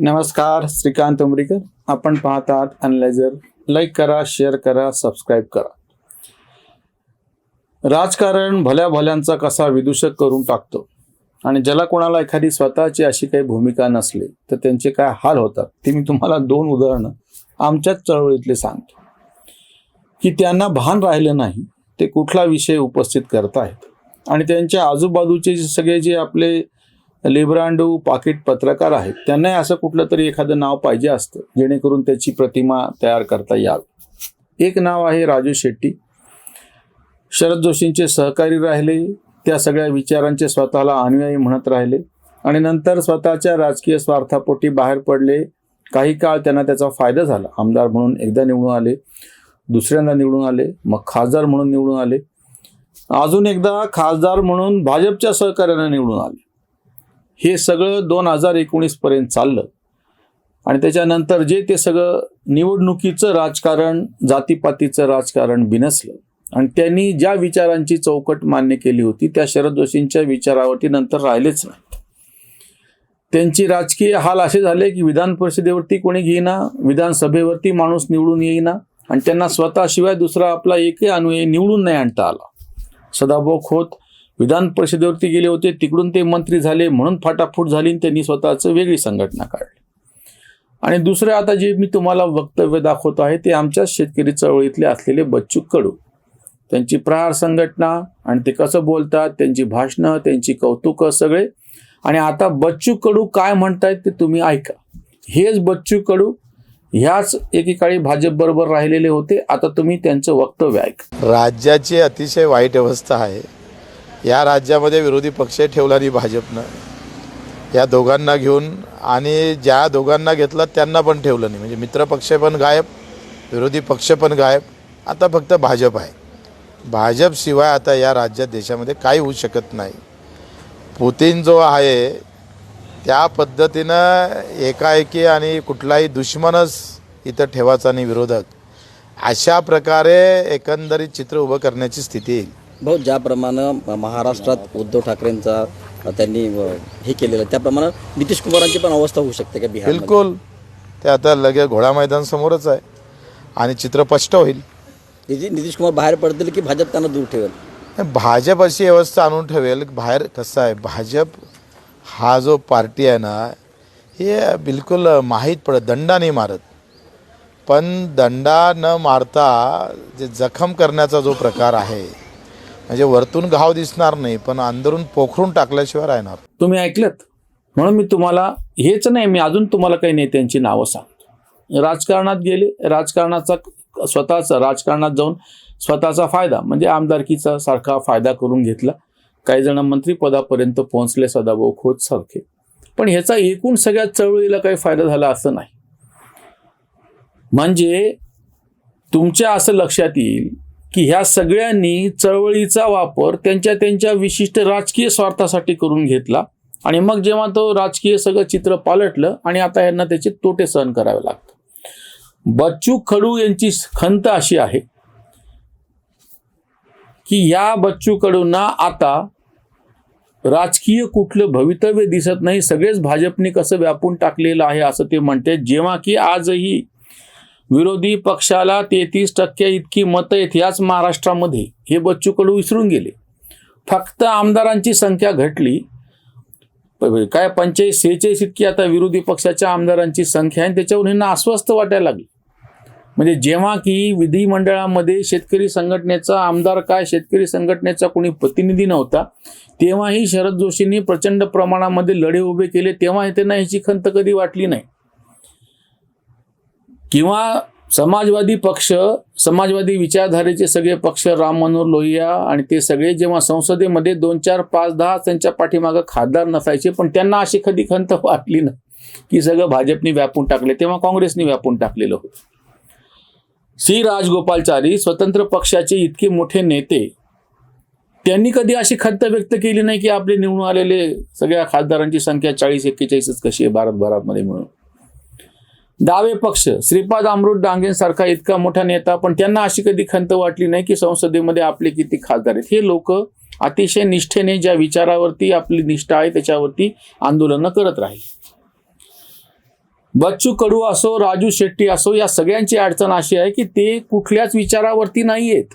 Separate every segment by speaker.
Speaker 1: नमस्कार श्रीकांत उमरीकर. आपण पाहत आहात अनलायझर लाईक करा शेअर करा सबस्क्राईब करा. राजकारण भल्या भल्यांचा कसा विदूषक करून टाकतो? आणि ज्याला कोणाला एखादी स्वतःची अशी काही भूमिका नसली तर त्यांचे काय हाल होतात? ते मी तुम्हाला दोन उदाहरणं आमच्याच चळवळीतले सांगतो. की त्यांना भान राहिलं नाही ते कुठला विषय उपस्थित करतायत आणि त्यांच्या आजूबाजूचे जे सगळे जे आपले लिब्रांडू पाकिट पत्रकार आहेत. त्यांनाही असं कुठलं तरी एखादं नाव पाहिजे असतं जेणेकरून त्याची प्रतिमा तयार करता यावी. एक नाव आहे राजू शेट्टी. शरद जोशींचे सहकारी राहिले त्या सगळ्या विचारांचे स्वतःला अनुयायी म्हणत राहिले आणि नंतर स्वतःच्या राजकीय स्वार्थापोटी बाहेर पडले. काही काळ त्यांना त्याचा फायदा झाला. आमदार म्हणून एकदा निवडून आले दुसऱ्यांदा निवडून आले मग खासदार म्हणून निवडून आले. अजून एकदा खासदार म्हणून भाजपच्या सहकार्यानं निवडून आले. हे सगळं दोन हजार एकोणीस पर्यंत चाललं. आणि त्याच्यानंतर जे ते सगळं निवडणुकीचं राजकारण जातीपातीचं राजकारण बिनसलं. आणि त्यांनी ज्या विचारांची चौकट मान्य केली होती त्या शरद जोशींच्या विचारावरती नंतर राहिलेच नाहीत त्यांची राजकीय हाल असे झाले की विधान परिषदेवरती कोणी घेईना विधानसभेवरती माणूस निवडून येईना आणि त्यांना स्वतःशिवाय दुसरा आपला एकही अनुयायी निवडून नाही आणता आला. सदाभाऊ खोत विधान परिषदेवरती गेले होते तिकडून ते मंत्री झाले म्हणून फाटाफूट झाली आणि त्यांनी स्वतःचं वेगळी संघटना काढली. आणि दुसरं आता जे मी तुम्हाला वक्तव्य दाखवतो आहे ते आमच्याच शेतकरी चळवळीतले असलेले बच्चू कडू. त्यांची प्रहार संघटना आणि ते कसं बोलतात त्यांची भाषणं त्यांची कौतुकं सगळे. आणि आता बच्चू कडू काय म्हणतायत ते तुम्ही ऐका. हेच बच्चू कडू ह्याच एकेकाळी भाजप बरोबर राहिलेले होते. आता तुम्ही त्यांचं वक्तव्य ऐका.
Speaker 2: राज्याची अतिशय वाईट अवस्था आहे. या राज्यामध्ये विरोधी पक्ष ठेवला नाही भाजपनं. या दोघांना घेऊन आणि ज्या दोघांना घेतलं त्यांना पण ठेवलं नाही. म्हणजे मित्रपक्ष पण गायब विरोधी पक्ष पण गायब. आता फक्त भाजप आहे. भाजपशिवाय आता या राज्यात देशामध्ये काही होऊ शकत नाही. पुतीन जो आहे त्या पद्धतीनं एकाएकी आणि कुठलाही दुश्मनच इथं ठेवायचा नाही विरोधक. अशा प्रकारे एकंदरीत चित्र उभं करण्याची स्थिती येईल.
Speaker 3: भाऊ ज्याप्रमाणे महाराष्ट्रात उद्धव ठाकरेंचा त्यांनी हे केलेलं त्याप्रमाणे नितीश कुमारांची पण अवस्था होऊ शकते का बिहार
Speaker 2: बिलकुल. ते आता लगेच घोडा मैदान समोरच आहे. आणि चित्र स्पष्ट होईल.
Speaker 3: नितीश कुमार बाहेर पडतील की भाजप त्यांना दूर ठेवेल?
Speaker 2: भाजप अशी व्यवस्था आणून ठेवेल. बाहेर कसं आहे भाजप हा जो पार्टी आहे ना हे बिलकुल माहीत पडत दंडा नाही मारत. पण दंडा न मारता जे जखम करण्याचा जो प्रकार आहे म्हणजे वरतून घाव दिसणार नाही पण अंदरून पोखरून टाकल्याशिवाय राहणार.
Speaker 1: तुम्ही ऐकलत? म्हणून मी तुम्हाला हेच नाही मी अजून तुम्हाला काही नेत्यांची नावं सांगतो. राजकारणात गेले राजकारणाचा स्वतःचा राजकारणात जाऊन स्वतःचा फायदा म्हणजे आमदारकीचा सारखा फायदा करून घेतला. काही जण मंत्रिपदापर्यंत पोहोचले सदाभाऊ खोत सारखे. पण ह्याचा एकूण सगळ्या चळवळीला काही फायदा झाला असं नाही. म्हणजे तुमच्या असं लक्षात येईल की ह्या सगळ्यांनी चळवळीचा वापर त्यांच्या त्यांच्या विशिष्ट राजकीय स्वार्थासाठी करून घेतला. आणि मग जेव्हा तो राजकीय सगळं चित्र पालटलं आणि आता यांना त्याचे तोटे सहन करावे लागतात. बच्चू कडू यांची खंत अशी आहे की या बच्चू कडूंना आता राजकीय कुठलं भवितव्य दिसत नाही. सगळेच भाजपने कसं व्यापून टाकलेलं आहे असं ते म्हणते जेव्हा की आजही विरोधी पक्षाला तेहतीस टक्के इतकी मतं आहेत याच महाराष्ट्रामध्ये. हे बच्चू कडू विसरून गेले. फक्त आमदारांची संख्या घटली. काय पंचेचाळीस सेहेचाळीस इतकी आता विरोधी पक्षाच्या आमदारांची संख्या आहे आणि त्याच्यावरून ह्यांना अस्वस्थ वाटायला लागली. म्हणजे जेव्हा की विधिमंडळामध्ये शेतकरी संघटनेचा आमदार काय शेतकरी संघटनेचा कोणी प्रतिनिधी नव्हता तेव्हाही शरद जोशींनी प्रचंड प्रमाणामध्ये लढे उभे केले तेव्हा त्यांना ह्याची खंत कधी वाटली नाही. किंवा समाजवादी पक्ष समाजवादी विचारधारेचे सगळे पक्ष राम मनोहर लोहिया आणि ते सगळे जेव्हा संसदेमध्ये दोन चार पाच दहा त्यांच्या पाठीमागं खासदार नसायचे पण त्यांना अशी कधी खंत वाटली ना की सगळं भाजपने व्यापून टाकले. तेव्हा काँग्रेसने व्यापून टाकलेलं होतं. श्री राजगोपालचारी स्वतंत्र पक्षाचे इतके मोठे नेते त्यांनी कधी अशी खंत व्यक्त केली नाही की आपले निवडून आलेले सगळ्या खासदारांची संख्या चाळीस एक्केचाळीसच कशी आहे भारतभरामध्ये म्हणून? डावे पक्ष श्रीपाद अमृत डांगेंसारखा इतका मोठा नेता पण त्यांना अशी कधी खंत वाटली नाही की संसदेमध्ये आपले किती खासदार आहेत. हे लोक अतिशय निष्ठेने ज्या विचारावरती आपली निष्ठा आहे त्याच्यावरती आंदोलनं करत राहील. बच्चू कडू असो राजू शेट्टी असो या सगळ्यांची अडचण अशी आहे की ते कुठल्याच विचारावरती नाही आहेत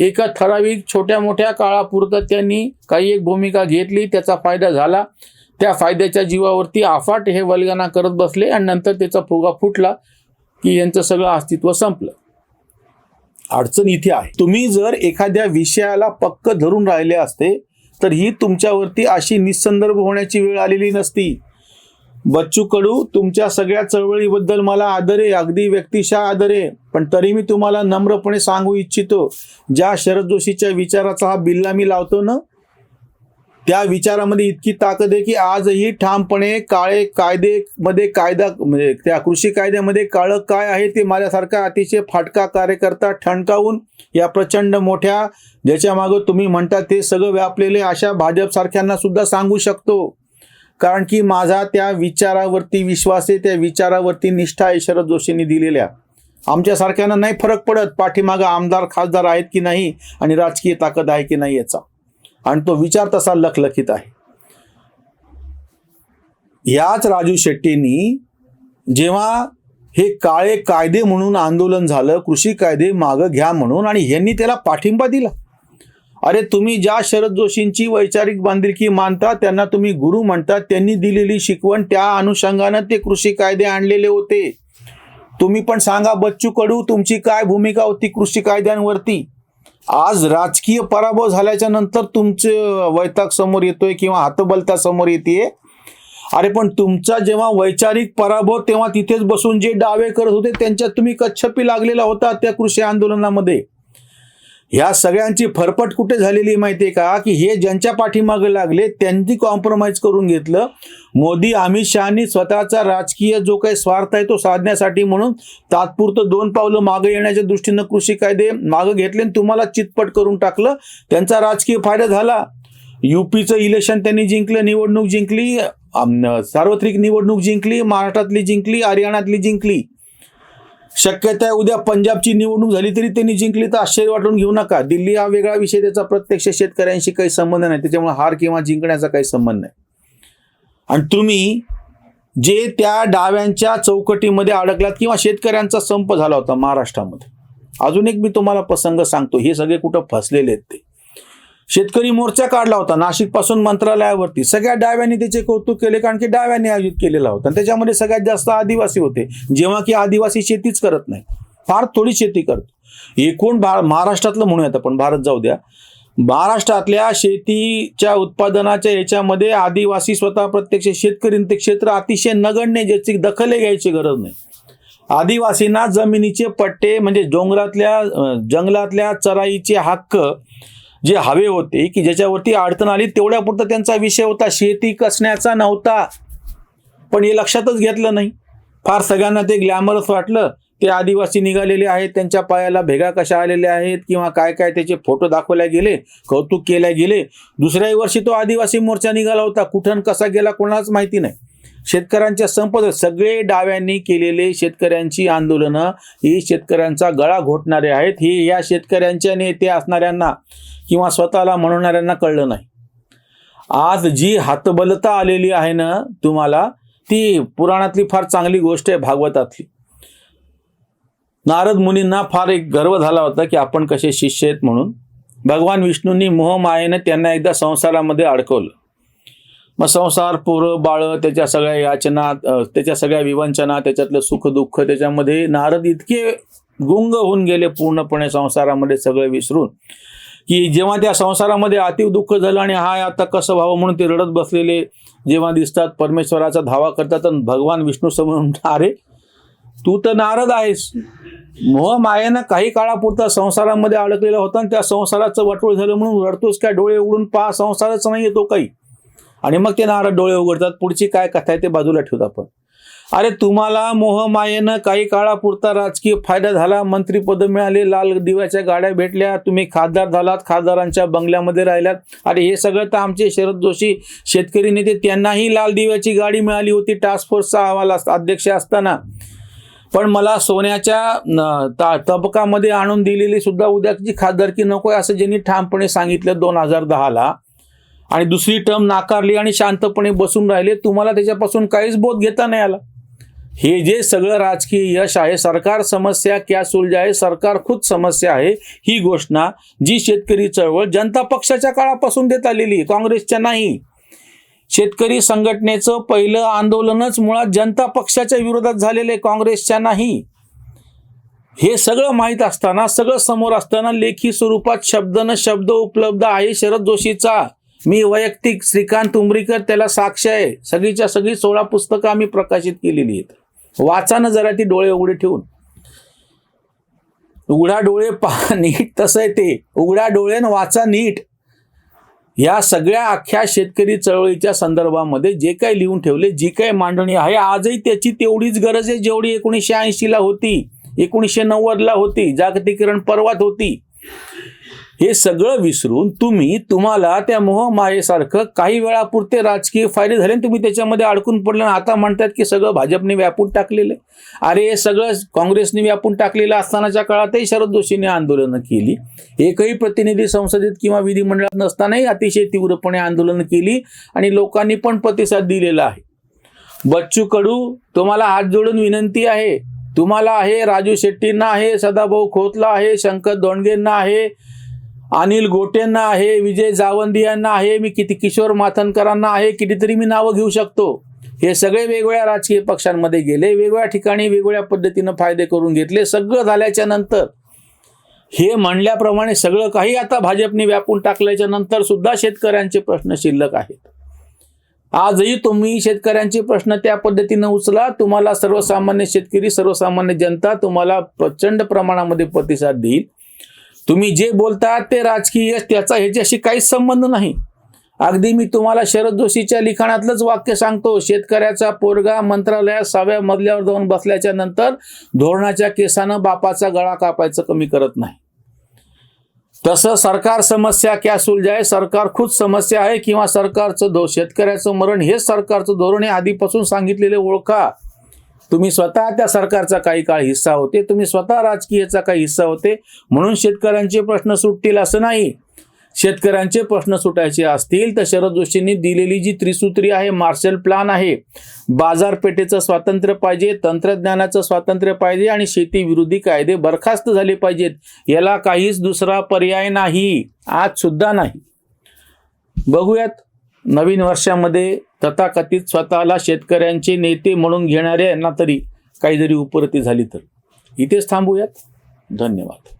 Speaker 1: एका ठराविक छोट्या मोठ्या काळापुरतं त्यांनी काही एक भूमिका घेतली त्याचा फायदा झाला. त्या फायद्याच्या जीवावरती आफाट हे वल्गना करत बसले आणि नंतर त्याचा फुगा फुटला की यांचं सगळं अस्तित्व संपलं. अडचण इथे आहे. तुम्ही जर एखाद्या विषयाला पक्क धरून राहिले असते तर ही तुमच्यावरती अशी निसंदर्भ होण्याची वेळ आलेली नसती. बच्चू कडू तुमच्या सगळ्या चळवळीबद्दल मला आदर आहे अगदी व्यक्तिशः आदर आहे पण तरी मी तुम्हाला नम्रपणे सांगू इच्छितो ज्या शरद जोशीच्या विचाराचा हा बिल्ला मी लावतो ना त्या विचारामध्ये इतकी ताकद आहे की आजही ठामपणे काळे कायदेमध्ये कायदा म्हणजे त्या कृषी कायद्यामध्ये काळं काय आहे ते माझ्यासारखा अतिशय फाटका कार्यकर्ता ठणकावून या प्रचंड मोठ्या ज्याच्यामागं तुम्ही म्हणता ते सगळं व्यापलेले अशा भाजपसारख्यांना सुद्धा सांगू शकतो. कारण की माझा त्या विचारावरती विश्वास आहे त्या विचारावरती निष्ठा आहे शरद जोशींनी दिलेल्या. आमच्यासारख्यांना नाही फरक पडत पाठीमागं आमदार खासदार आहेत की नाही आणि राजकीय ताकद आहे की नाही याचा. आणि तो विचार तसा लखलखीत आहे. याच राजू शेट्टींनी जेव्हा हे काळे कायदे म्हणून आंदोलन झालं कृषी कायदे मागं घ्या म्हणून आणि ह्यांनी त्याला पाठिंबा दिला. अरे तुम्ही ज्या शरद जोशींची वैचारिक बांधिलकी मानता त्यांना तुम्ही गुरु म्हणता त्यांनी दिलेली शिकवण त्या अनुषंगानं ते कृषी कायदे आणलेले होते. तुम्ही पण सांगा बच्चू कडू तुमची काय भूमिका होती कृषी कायद्यांवरती? आज राजकीय पराभव झाल्याच्यानंतर तुमचे वैताग समोर येतोय किंवा हातबलता समोर येते अरे पण तुमचा जेव्हा वैचारिक पराभव तेव्हा तिथेच बसून जे डावे करत होते त्यांच्यात तुम्ही कच्छपी लागलेला होता त्या कृषी आंदोलनामध्ये. ह्या सगळ्यांची फरफट कुठे झालेली माहिती आहे का? की हे ज्यांच्या पाठीमागे लागले त्यांनी कॉम्प्रोमाइज करून घेतलं. मोदी अमित शहानी स्वतःचा राजकीय जो काही स्वार्थ आहे तो साधण्यासाठी म्हणून तात्पुरतं दोन पावलं मागे येण्याच्या दृष्टीनं कृषी कायदे मागे घेतले आणि तुम्हाला चितपट करून टाकलं. त्यांचा राजकीय फायदा झाला. युपीचं इलेक्शन त्यांनी जिंकलं निवडणूक जिंकली सार्वत्रिक निवडणूक जिंकली महाराष्ट्रातली जिंकली हरियाणातली जिंकली. शक्यता आहे उद्या पंजाबची निवडणूक झाली तरी त्यांनी जिंकली तर आश्चर्य वाटून घेऊ नका. दिल्ली हा वेगळा विषय त्याचा प्रत्यक्ष शेतकऱ्यांशी काही संबंध नाही. त्याच्यामुळे हार किंवा जिंकण्याचा काही संबंध नाही. आणि तुम्ही जे त्या डाव्यांच्या चौकटीमध्ये अडकलात किंवा शेतकऱ्यांचा संप झाला होता महाराष्ट्रामध्ये. अजून एक मी तुम्हाला प्रसंग सांगतो. हे सगळे कुठं फसलेले आहेत ते. शेतकरी मोर्चा काढला होता नाशिकपासून मंत्रालयावरती. सगळ्या डाव्यांनी त्याचे कौतुक केले कारण की डाव्यांनी आयोजित केलेला होता. आणि त्याच्यामध्ये सगळ्यात जास्त आदिवासी होते. जेव्हा की आदिवासी शेतीच करत नाही. फार थोडी शेती करतो. एकूण भा महाराष्ट्रातलं म्हणूयात आपण भारत जाऊ द्या. महाराष्ट्रातल्या शेतीच्या उत्पादनाच्या याच्यामध्ये आदिवासी स्वतः प्रत्यक्ष शेतकरी ते क्षेत्र अतिशय नगण्य ज्याची दखल घ्यायची गरज नाही. आदिवासींना जमिनीचे पट्टे म्हणजे डोंगरातल्या जंगलातल्या चराईचे हक्क जे हवे होते की ज्याच्यावरती अडचण आली तेवढ्यापुरतं त्यांचा विषय होता. शेती कसण्याचा नव्हता. पण हे लक्षातच घेतलं नाही. फार सगळ्यांना ते ग्लॅमरस वाटलं. ते आदिवासी निघालेले आहेत त्यांच्या पायाला भेगा कशा आलेल्या आहेत किंवा काय काय त्याचे फोटो दाखवल्या गेले कौतुक केल्या गेले. दुसऱ्याही वर्षी तो आदिवासी मोर्चा निघाला होता. कुठं कसा गेला कोणालाच माहिती नाही. शेतकऱ्यांच्या संपद सगळे डाव्यांनी केलेले शेतकऱ्यांची आंदोलनं ही शेतकऱ्यांचा गळा घोटणारे आहेत. ही या शेतकऱ्यांच्या नेते असणाऱ्यांना किंवा स्वतःला म्हणणाऱ्यांना कळलं नाही. आज जी हातबलता आलेली आहे ना तुम्हाला ती पुराणातली फार चांगली गोष्ट आहे भागवतातली. नारद मुनींना फार एक गर्व झाला होता की आपण कसे शिष्य आहेत म्हणून. भगवान विष्णूंनी मोहमायेनं त्यांना एकदा संसारामध्ये अडकवलं. मग संसार पोरं बाळं त्याच्या सगळ्या याचना त्याच्या सगळ्या विवंचना त्याच्यातलं सुख दुःख त्याच्यामध्ये नारद इतके गुंग होऊन गेले पूर्णपणे संसारामध्ये सगळं विसरून की जेव्हा त्या संसारामध्ये अतिव दुःख झालं आणि हा आता कसं व्हावं म्हणून ते रडत बसलेले जेव्हा दिसतात परमेश्वराचा धावा करतात आणि भगवान विष्णू समोर अरे तू तर नारद आहेस. मोह मायेनं काही काळापुरता संसारामध्ये अडकलेला होता आणि त्या संसाराचं वटवळ झालं म्हणून रडतोस काय? डोळे उघडून पहा संसारच नाही येतो काही. आणि मग ते नारद डोळे उघडतात. पुढची काय कथा आहे ते बाजूला ठेवतो आपण. अरे तुम्हाला मोहमायेनं काही काळापुरता राजकीय फायदा झाला. मंत्रीपद मिळाले. लाल दिव्याच्या गाड्या भेटल्या. तुम्ही खासदार झालात. खासदारांच्या बंगल्यामध्ये राहिल्यात अरे हे सगळं तर आमचे शरद जोशी शेतकरी नेते त्यांनाही लाल दिव्याची गाडी मिळाली होती. टास्क फोर्सचा अहवाल अध्यक्ष असताना. पण मला सोन्याच्या ता- तबकामध्ये आणून दिलेली सुद्धा उद्याची खासदारकी नको आहे असं ज्यांनी ठामपणे सांगितलं दोन हजार दहाला आणि दुसरी टर्म नाकारली आणि शांतपणे बसून राहिले तुम्हाला त्याच्यापासून काहीच बोध घेता नाही आला. हे जे सगळं राजकीय यश आहे सरकार समस्या क्या सुलझा आहे सरकार खुद समस्या आहे ही घोषणा जी शेतकरी चळवळ जनता पक्षाच्या काळापासून देत आलेली काँग्रेसच्या नाही. शेतकरी संघटनेचं पहिलं आंदोलनच मुळात जनता पक्षाच्या विरोधात झालेलं आहे काँग्रेसच्या नाही. हे सगळं माहीत असताना सगळं समोर असताना लेखी स्वरूपात शब्द न शब्द उपलब्ध आहे शरद जोशीचा. मी वैयक्तिक श्रीकांत उमरीकर त्याला साक्ष आहे. सगळीच्या सगळी सोळा पुस्तकं आम्ही प्रकाशित केलेली आहेत. वाचा ना जरा ती डोळे उघडे ठेवून. उघडा डोळे पहा नीट तसं आहे ते. उघडा डोळे न वाचा नीट. या सगळ्या अख्ख्या शेतकरी चळवळीच्या संदर्भामध्ये जे काही लिहून ठेवले जी काही मांडणी आहे आजही त्याची तेवढीच गरज आहे जेवढी एकोणीसशे ऐंशीला होती. एकोणीसशे नव्वदला होती. जागतिकीकरण पर्वात होती. हे सगळं विसरून तुम्ही तुम्हाला त्या मोहमायेसारखं काही वेळापुरते राजकीय फायदे झाले तुम्ही त्याच्यामध्ये अडकून पडले आता म्हणतात की सगळं भाजपने व्यापून टाकलेलं अरे हे सगळं काँग्रेसने व्यापून टाकलेलं असतानाच्या काळातही शरद जोशीने आंदोलनं केली. एकही प्रतिनिधी संसदेत किंवा विधिमंडळात नसतानाही अतिशय तीव्रपणे आंदोलनं केली आणि लोकांनी पण प्रतिसाद दिलेला आहे. बच्चू कडू तुम्हाला हात जोडून विनंती आहे. तुम्हाला आहे राजू शेट्टींना आहे सदाभाऊ खोतला आहे शंकर दोंडगेंना आहे अनिल गोटेंना आहे विजय जावंदी यांना आहे मी किती किशोर माथनकरांना आहे कितीतरी मी नावं घेऊ शकतो. हे सगळे वेगवेगळ्या राजकीय पक्षांमध्ये गेले वेगवेगळ्या ठिकाणी वेगवेगळ्या पद्धतीनं फायदे करून घेतले सगळं झाल्याच्यानंतर. हे म्हणल्याप्रमाणे सगळं काही आता भाजपने व्यापून टाकल्याच्या नंतर सुद्धा शेतकऱ्यांचे प्रश्न शिल्लक आहेत. आजही तुम्ही शेतकऱ्यांचे प्रश्न त्या पद्धतीनं उचला तुम्हाला सर्वसामान्य शेतकरी सर्वसामान्य जनता तुम्हाला प्रचंड प्रमाणामध्ये प्रतिसाद देईल. तुम्ही जे बोलतात ते राजकीय त्याचा ह्याच्याशी काहीच संबंध नाही. अगदी मी तुम्हाला शरद जोशीच्या लिखाणातलंच वाक्य सांगतो. शेतकऱ्याचा पोरगा मंत्रालयात सहाव्या मजल्यावर जाऊन बसल्याच्या नंतर धोरणाच्या केसानं बापाचा गळा कापायचं कमी करत नाही. तसं सरकार समस्या क्या सुलझाय? सरकार खुद समस्या आहे किंवा सरकारचं धो शेतकऱ्याचं मरण हेच सरकारचं धोरण आहे? आधीपासून सांगितलेले ओळखा. तुम्ही स्वतः त्या सरकारचा काही काळ हिस्सा होते तुम्ही स्वतः राजकीयचा काही हिस्सा होते. म्हणून शेतकऱ्यांचे प्रश्न सुटतील असं नाही. शेतकऱ्यांचे प्रश्न सुटायचे असतील तर शरद जोशींनी दिलेली जी त्रिसूत्री आहे मार्शल प्लान आहे बाजारपेठेचं स्वातंत्र्य पाहिजे तंत्रज्ञानाचं स्वातंत्र्य पाहिजे आणि शेती विरोधी कायदे बरखास्त झाले पाहिजेत याला काहीच दुसरा पर्याय नाही. आज सुद्धा नाही. बघूयात नवीन वर्षामध्ये तथाकथित स्वतःला शेतकऱ्यांचे नेते म्हणून घेणाऱ्या यांना तरी काही जरी उपरती झाली तर. इथेच थांबूयात. धन्यवाद.